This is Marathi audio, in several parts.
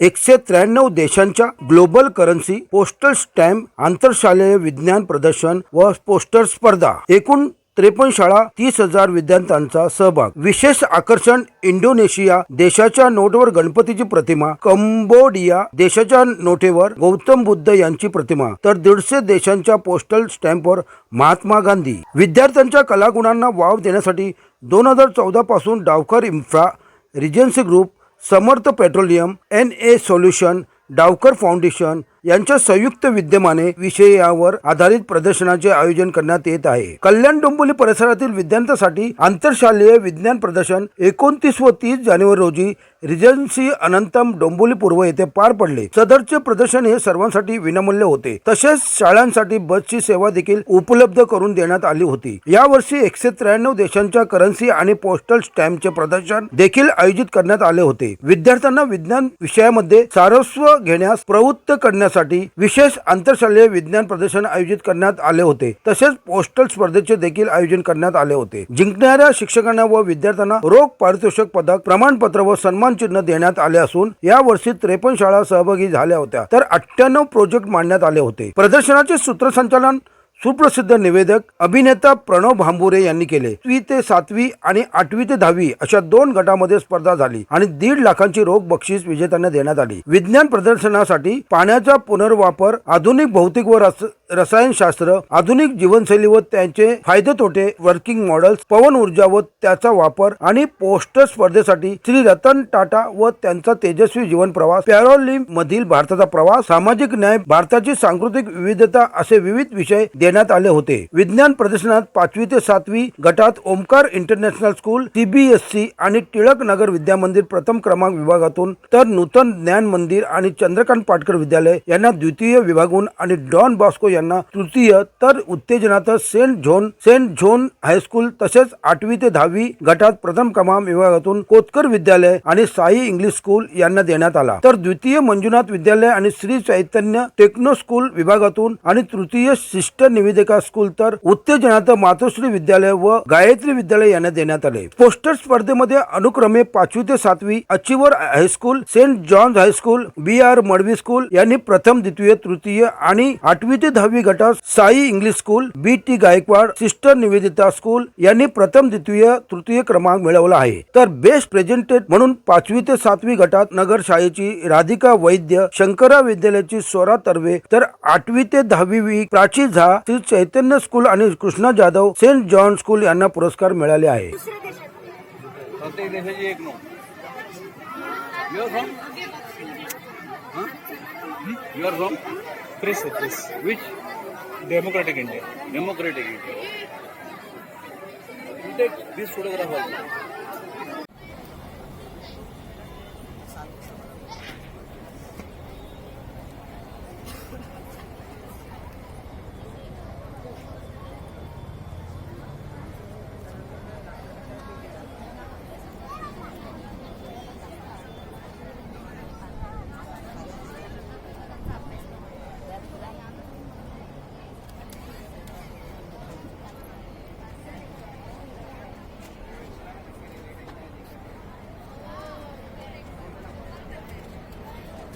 एकशे त्र्याण्णव देशांच्या ग्लोबल करन्सी पोस्टल स्टॅम्प आंतरशालेय विज्ञान प्रदर्शन व पोस्टर स्पर्धा. एकूण त्रेपन्न शाळा तीस हजार विद्यार्थ्यांचा सहभाग. विशेष आकर्षण इंडोनेशिया देशाच्या नोटवर गणपतीची प्रतिमा कंबोडिया देशाच्या नोटेवर गौतम बुद्ध यांची प्रतिमा तर दीडशे देशांच्या पोस्टल स्टॅम्पवर महात्मा गांधी. विद्यार्थ्यांच्या कलागुणांना वाव देण्यासाठी दोन हजार चौदा पासून Dawkar infra regency group Samarth petroleum N A solution Dawkar foundation यांच्या संयुक्त विद्यमाने विषयावर आधारित प्रदर्शनाचे आयोजन करण्यात येत आहे. कल्याण डोंबिवली परिसरातील विद्यार्थ्यांसाठी आंतरशालेय विज्ञान प्रदर्शन एकोणतीस व तीस जानेवारी रोजी रिजन्सी अनंतम डोंबोली पूर्व येथे पार पडले. सदरचे प्रदर्शन हे सर्वांसाठी विनामूल्य होते. तसेच शाळांसाठी बसची सेवा देखील उपलब्ध करून देण्यात आली होती. यावर्षी एकशे त्र्याण्णव देशांच्या करन्सी आणि पोस्टल स्टॅम्पचे प्रदर्शन देखील आयोजित करण्यात आले होते. विद्यार्थ्यांना विज्ञान विषयामध्ये सारस्व घेण्यास प्रवृत्त करण्यास करण्यासाठी विशेष आंतरशालेय विज्ञान प्रदर्शन आयोजित करण्यात आले होते. तसेच पोस्टल स्पर्धेचे देखील आयोजन करण्यात आले होते. जिंकणाऱ्या शिक्षकांना व विद्यार्थ्यांना रोख पारितोषिक पदक प्रमाणपत्र व सन्मान चिन्ह देण्यात आले असून या वर्षी त्रेपन्न शाळा सहभागी झाल्या होत्या. तर अठ्ठ्याण्णव प्रोजेक्ट मांडण्यात आले होते. प्रदर्शनाचे सूत्रसंचालन सुप्रसिद्ध निवेदक अभिनेता प्रणव भांबुरे यांनी केले. ती ते सातवी आणि आठवी ते दहावी अशा दोन गटामध्ये स्पर्धा झाली आणि दीड लाखांची रोख बक्षीस विजेत्यांना देण्यात आली. विज्ञान प्रदर्शनासाठी पाण्याचा पुनर्वापर आधुनिक भौतिक व रस रसायनशास्त्र आधुनिक जीवनशैली व त्यांचे फायदे तोटे वर्किंग मॉडेल्स पवन ऊर्जा व त्याचा वापर आणि पोस्टर स्पर्धेसाठी श्री रतन टाटा व त्यांचा तेजस्वी जीवन प्रवास पॅरोलिम मधील भारताचा प्रवास सामाजिक न्याय भारताची सांस्कृतिक विविधता असे विविध विषय देण्यात आले होते. विज्ञान प्रदर्शनात पाचवी ते सातवी गटात ओमकार इंटरनॅशनल स्कूल सीबीएससी आणि टिळक नगर विद्या मंदिर प्रथम क्रमांक विभागातून तर नूतन ज्ञान मंदिर आणि चंद्रकांत पाटकर विद्यालय यांना द्वितीय विभागून आणि डॉन बॉस्को यांना तृतीय तर उत्तेजनात saint zone saint zone high school तसेच आठवी ते दहावी गटात प्रथम क्रमांक विभागातून कोतकर विद्यालय आणि साई इंग्लिश स्कूल यांना देण्यात आला. तर द्वितीय मंजुनाथ विद्यालय आणि श्री चैतन्य टेक्नो स्कूल विभागातून आणि तृतीय सिस्टर निवेदिका स्कूल तर उत्तेजनात मातोश्री विद्यालय व गायत्री विद्यालय यांना देण्यात आले. पोस्टर स्पर्धेमध्ये अनुक्रमे पाचवी ते सातवी achiever high school saint John's high school B R Madvi school यांनी प्रथम द्वितीय तृतीय आणि आठवी ते दहावी गटात Sai English school B T Gaikwad sister Nivedita school यांनी प्रथम द्वितीय तृतीय क्रमांक मिळवला आहे. तर बेस्ट प्रेझेंटेड म्हणून पाचवी ते सातवी गटात नगर शाळेची राधिका वैद्य शंकरा विद्यालयाची स्वरा तर्वे तर आठवी ते दहावी प्राची झा श्री चैतन्य स्कूल आणि Krishna Jadhav saint John school यांना पुरस्कार मिळाले आहे. डेमोक्रॅटिक इंडिया डेमोक्रेटिक इंडिया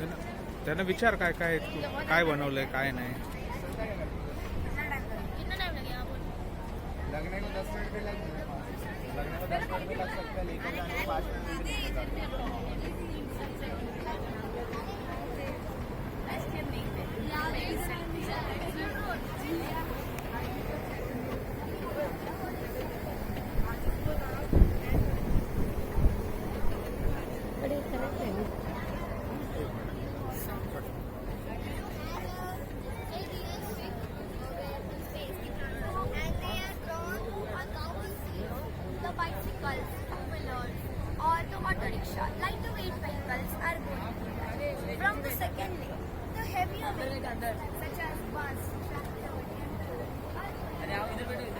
त्यांना- त्यांना विचार काय काय काय बनवलंय काय नाही. इधर बैठो इधर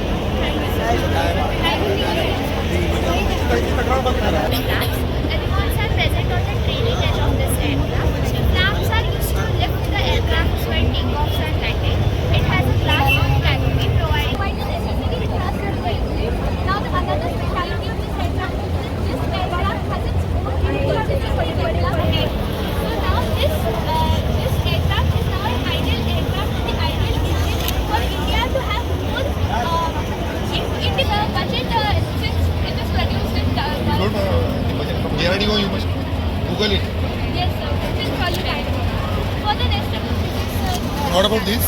about this?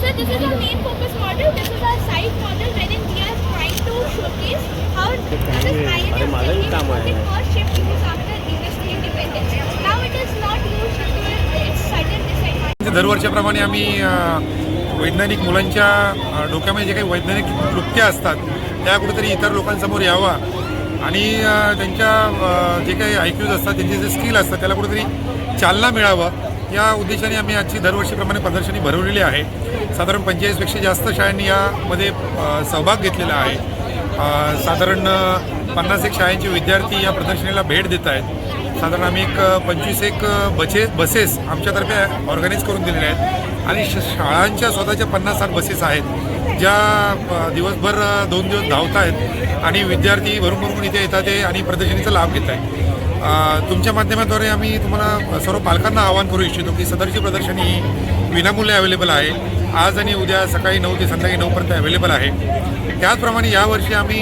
So this is our main focus model. This is our side model wherein we are trying to showcase how this technique was the first ship to after industry independence. Now it is not used to its sudden disadvantage. दरवर्षीप्रमाणे आम्ही वैज्ञानिक मुलांच्या डोक्यामध्ये जे काही वैज्ञानिक क्लुप्त्या असतात त्या कुठेतरी इतर लोकांसमोर यावा आणि त्यांच्या जे काही आयक्यूज असतात त्यांचे जे स्किल असतात त्याला कुठेतरी चालना मिळावं या उद्देशाने आम्ही आजची दरवर्षीप्रमाणे प्रदर्शनी भरवलेली आहे. साधारण पंचेचाळीसपेक्षा जास्त शाळांनी यामध्ये सहभाग घेतलेला आहे. साधारण पन्नास एक शाळांचे विद्यार्थी या प्रदर्शनीला भेट देत आहेत. साधारण आम्ही एक पंचवीस एक बचे बसेस आमच्यातर्फे ऑर्गनाईज करून दिलेल्या आहेत. आणि श शाळांच्या स्वतःच्या पन्नास साठ बसेस आहेत ज्या दिवसभर दोन दिवस धावत आहेत आणि विद्यार्थी भरून भरून इथे येतात आहे आणि प्रदर्शनीचा लाभ घेत आहेत तुमच्या माध्यमाद्वारे आम्ही तुम्हाला सर्व पालकांना आवाहन करू इच्छितो की सदरची प्रदर्शनी ही विनामूल्य अवेलेबल आहे. आज आणि उद्या सकाळी नऊ ते संध्याकाळी नऊपर्यंत अवेलेबल आहे. त्याचप्रमाणे यावर्षी आम्ही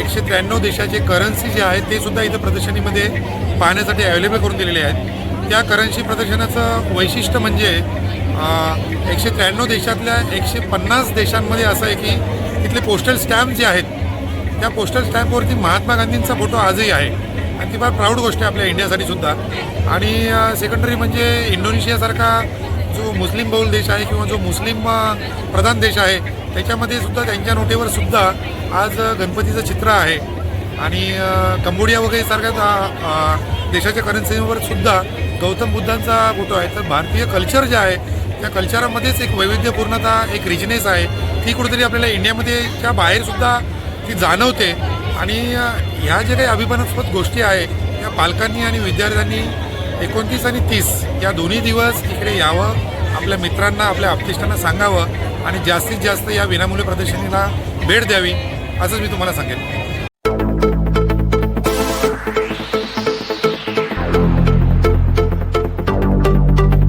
एकशे त्र्याण्णव देशाचे करन्सी जे आहेत ते सुद्धा इथं प्रदर्शनीमध्ये पाहण्यासाठी अवेलेबल करून दिलेले आहेत. त्या करन्सी प्रदर्शनाचं वैशिष्ट्य म्हणजे एकशे त्र्याण्णव देशातल्या एकशे पन्नास देशांमध्ये असं आहे की तिथले पोस्टल स्टॅम्प जे आहेत त्या पोस्टल स्टॅम्पवरती महात्मा गांधींचा फोटो आजही आहे. आणि ती फार प्राऊड गोष्ट आहे आपल्या इंडियासाठी सुद्धा. आणि सेकंडरी म्हणजे इंडोनेशियासारखा जो मुस्लिम बहुल देश आहे किंवा जो मुस्लिम प्रधान देश आहे त्याच्यामध्ये सुद्धा त्यांच्या नोटेवर सुद्धा आज गणपतीचं चित्र आहे. आणि कंबोडिया वगैरे सारख्या देशाच्या करन्सीवर सुद्धा गौतम बुद्धांचा फोटो आहे. तर भारतीय कल्चर जे आहे त्या कल्चरामध्येच एक वैविध्यपूर्णता एक रिचनेस आहे. ती कुठेतरी आपल्याला इंडियामध्ये बाहेरसुद्धा ती जाणवते. आणि ह्या ज्या काही अभिमानास्पद गोष्टी आहे त्या पालकांनी आणि विद्यार्थ्यांनी एकोणतीस आणि तीस या दोन्ही दिवस इकडे यावं आपल्या मित्रांना आपल्या आपतिष्टांना सांगावं आणि जास्तीत जास्त या विनामूल्य प्रदर्शनीला भेट द्यावी असंच मी तुम्हाला सांगेन.